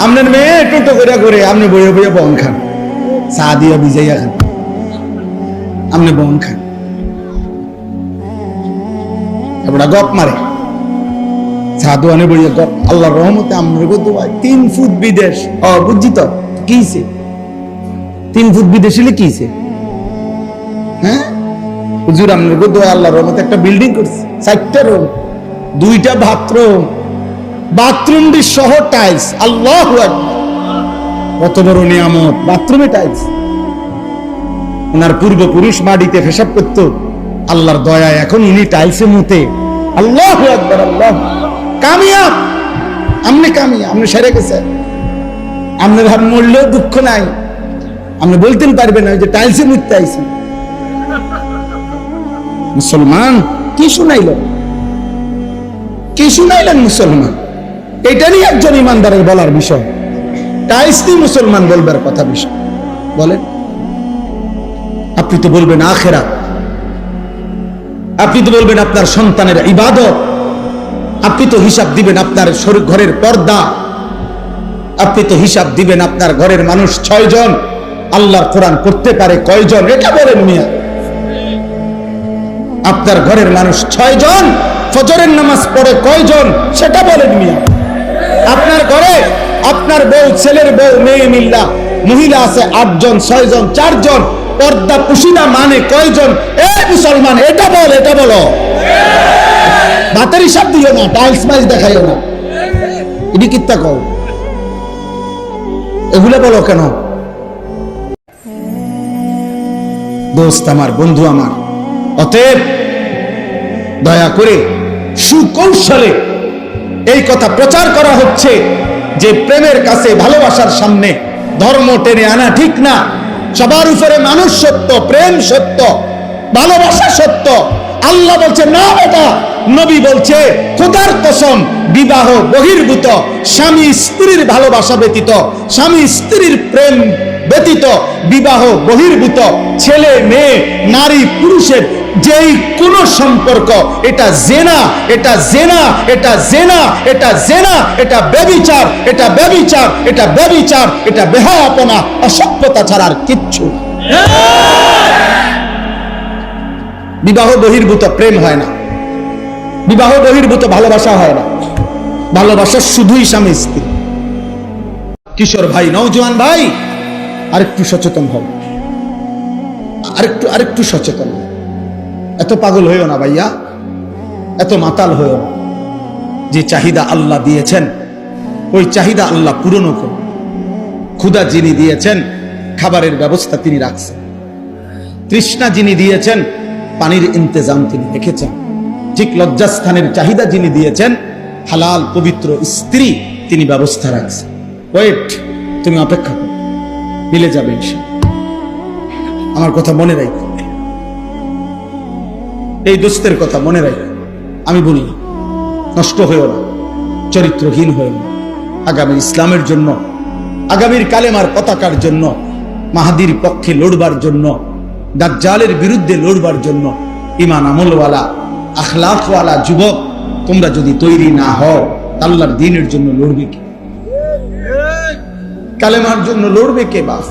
আপনার মেয়ে টোটো করে করে আপনি বইয়ে বইয়ে বন খান। চা দিয়ে ভিজাইয়া খান। আপনি বন খান। এবার গপ মারে। চা দোয়ানে বইয়ে গপ। আল্লাহ রহমতে আমরা গো দোয়া তিন ফুট বিদেশ। ও, বুঝছি তো কিছে তিন ফুট বিদেশ হলে কিছে হ্যাঁ? হুজুর আপনার গো দোয়া আল্লাহ রহমতে একটা বিল্ডিং করছে। চারটা রুম দুইটা বাথরুম বাথরুমটি সহ টাইলস আল্লাহ কত বড় নিয়ামত। বাথরুমে টাইলস ওনার পূর্বপুরুষ মাটিতে পেশাব করত। আল্লাহর দয়ায় এখন উনি টাইলসে মুতে। আল্লাহ একবার আল্লাহ কামিয়াব আপনি কামিয়া আপনি সেরে গেছে। আপনার হার মরলেও দুঃখ নাই। আপনি বলতেন পারবেন না যে টাইলসে মুততে আইছি। মুসলমান কি শুনাইল কি শুনাইলেন মুসলমান? এটারই একজন ইমানদারের বলার বিষয়। টাইলস নিয়ে মুসলমান বলবার কথা বিষয়। বলেন, আপনি তো বলবেন আখেরা আপনি তো বলবেন আপনার সন্তানের ইবাদত। আপনি তো হিসাব দিবেন আপনার শরীর ঘরের পর্দা। আপনি তো হিসাব দিবেন আপনার ঘরের মানুষ ছয় জন আল্লাহর কোরআন করতে পারে কয়জন? এটা বলেন মিয়া। আপনার ঘরের মানুষ ছয় জন ফজরের নামাজ পড়ে কয়জন? সেটা বলেন মিয়া। আপনার ঘরে আপনার বউ, ছেলের বউ, মেয়ে মিল্লা, মহিলা আছে আটজন ছয় জন চারজন, পর্দা পুশিনা মানে কয়জন? এ মুসলমান, এটা বল, এটা বলো। ভাতের হিসাব দিও না টাইলস মাইলস দেখাইও না। এটি কিত্তা কও। এগুলো বলো কেন? দোস্ত আমার, বন্ধু আমার, অতএব দয়া করে সুকৌশলে এই কথা প্রচার করা হচ্ছে যে প্রেমের কাছে ভালোবাসার সামনে ধর্ম টেনে আনা ঠিক না। সবার উপরে মানুষ সত্য, প্রেম সত্য, ভালোবাসা সত্য। আল্লাহ বলছে, না এটা। নবী বলছে, খোদার কসম, বিবাহ বহির্ভূত। স্বামী স্ত্রীর ভালোবাসা ব্যতীত স্বামী স্ত্রীর প্রেম ব্যতীত বিবাহ বহির্ভূত ছেলে, মেয়ে, নারী, পুরুষের যেই কোন সম্পর্ক, এটা জেনা এটা জেনা এটা জেনা এটা জেনা, এটা ব্যবিচার এটা ব্যবিচার এটা ব্যবিচার এটা বেহায়াপনা, অসভ্যতা ছাড়া আর কিচ্ছু বিবাহ বহির্ভূত প্রেম হয় না। বিবাহ বহির্ভূত ভালোবাসা হয় না। ভালোবাসা শুধুই স্বামী স্ত্রী। কিশোর ভাই, নওজোয়ান ভাই আরেকটু সচেতন হও। আরেকটু আরেকটু সচেতন। এত পাগল হইও না ভাইয়া। এত মাতাল হইও না। যে চাহিদা আল্লাহ দিয়েছেন, ওই চাহিদা আল্লাহ পূরণ করুন। ক্ষুদা যিনি দিয়েছেন, খাবারের ব্যবস্থা তিনি রাখছেন। তৃষ্ণা যিনি দিয়েছেন, পানির ইন্তজাম তিনি রেখেছেন। ঠিক লজ্জাস্থানের চাহিদা যিনি দিয়েছেন, হালাল পবিত্র স্ত্রী তিনি ব্যবস্থা রাখছেন। ওয়েট, তুমি অপেক্ষা করো। মিলে যাবে। আমার কথা মনে রাখো এই দোস্তের কথা মনে রাখো আমি বলি, নষ্ট হয়েও না, চরিত্রহীন হয়েও না। আগামী ইসলামের জন্য, আগামীর কালেমার পতাকার জন্য, মাহাদির পক্ষে লড়বার জন্য, দাজ্জালের বিরুদ্ধে লড়বার জন্য ইমান আমলওয়ালা আখলাকওয়ালা যুবক, তোমরা যদি তৈরি না হও, আল্লাহর দিনের জন্য লড়বে কে? কালেমার জন্য লড়বে কে বাস?